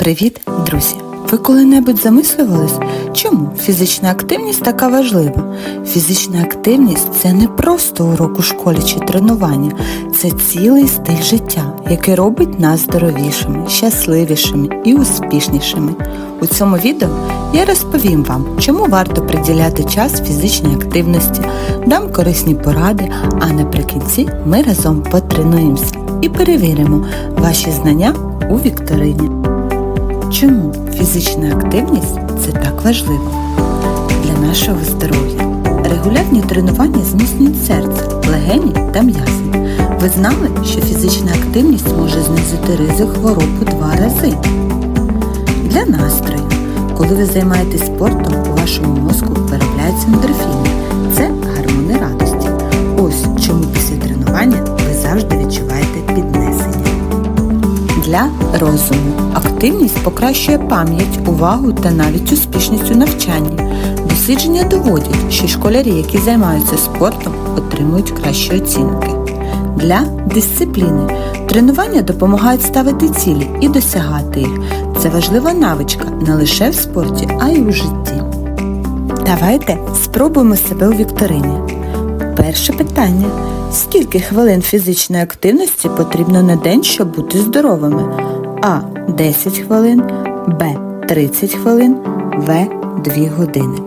Привіт, друзі! Ви коли-небудь замислювались, чому фізична активність така важлива? Фізична активність це не просто урок у школі чи тренування, це цілий стиль життя, який робить нас здоровішими, щасливішими і успішнішими. У цьому відео я розповім вам, чому варто приділяти час фізичній активності, дам корисні поради, а наприкінці ми разом потренуємося і перевіримо ваші знання у вікторині. Чому фізична активність це так важливо? Для нашого здоров'я. Регулярні тренування зміцнюють серце, легені та м'язи. Ви знали, що фізична активність може знизити ризик хвороб у два рази? Для настрою. Коли ви займаєтесь спортом, у вашому мозку виробляються ендорфіни. Для розуму. Активність покращує пам'ять, увагу та навіть успішність у навчанні. Дослідження доводять, що школярі, які займаються спортом, отримують кращі оцінки. Для дисципліни. Тренування допомагають ставити цілі і досягати їх. Це важлива навичка не лише в спорті, а й у житті. Давайте спробуємо себе у вікторині. Перше питання. Скільки хвилин фізичної активності потрібно на день, щоб бути здоровими? А. 10 хвилин, Б. 30 хвилин, В. 2 години.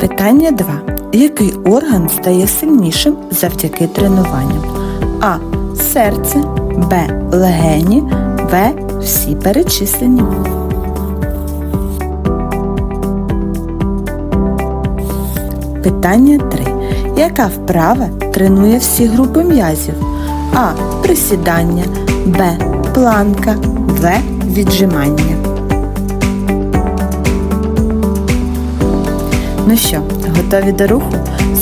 Питання 2. Який орган стає сильнішим завдяки тренуванням? А. Серце, Б. Легені, В. Всі перечислені. Питання 3. Яка вправа тренує всі групи м'язів? А. Присідання, Б. Планка, В. Віджимання. Ну що, готові до руху?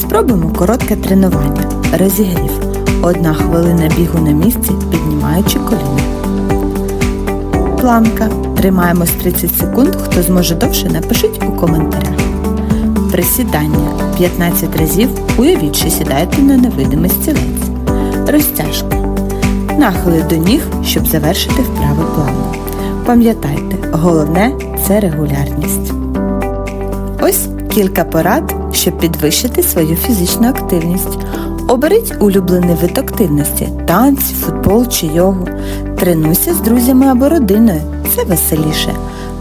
Спробуємо коротке тренування. Розігрів. Одна хвилина бігу на місці, піднімаючи коліна. Планка. Тримаємось 30 секунд. Хто зможе довше, напишіть у коментарях. Присідання 15 разів уявіть, що сідаєте на невидимий стілець. Розтяжка. Нахили до ніг, щоб завершити вправи плавно. Пам'ятайте, головне це регулярність. Ось кілька порад, щоб підвищити свою фізичну активність. Оберіть улюблений вид активності танці, футбол чи йогу. Тренуйся з друзями або родиною. Це веселіше.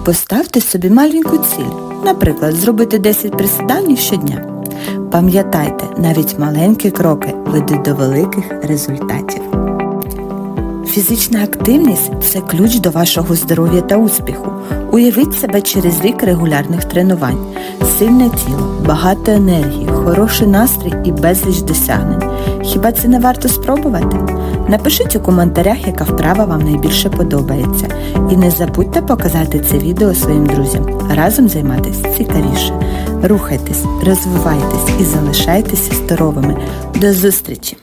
Поставте собі маленьку ціль. Наприклад, зробити 10 присідань щодня. Пам'ятайте, навіть маленькі кроки ведуть до великих результатів. Фізична активність це ключ до вашого здоров'я та успіху. Уявіть себе через рік регулярних тренувань, сильне тіло, багато енергії, хороший настрій і безліч досягнень. Хіба це не варто спробувати? Напишіть у коментарях, яка вправа вам найбільше подобається. І не забудьте показати це відео своїм друзям. Разом займатися цікавіше. Рухайтесь, розвивайтесь і залишайтеся здоровими. До зустрічі!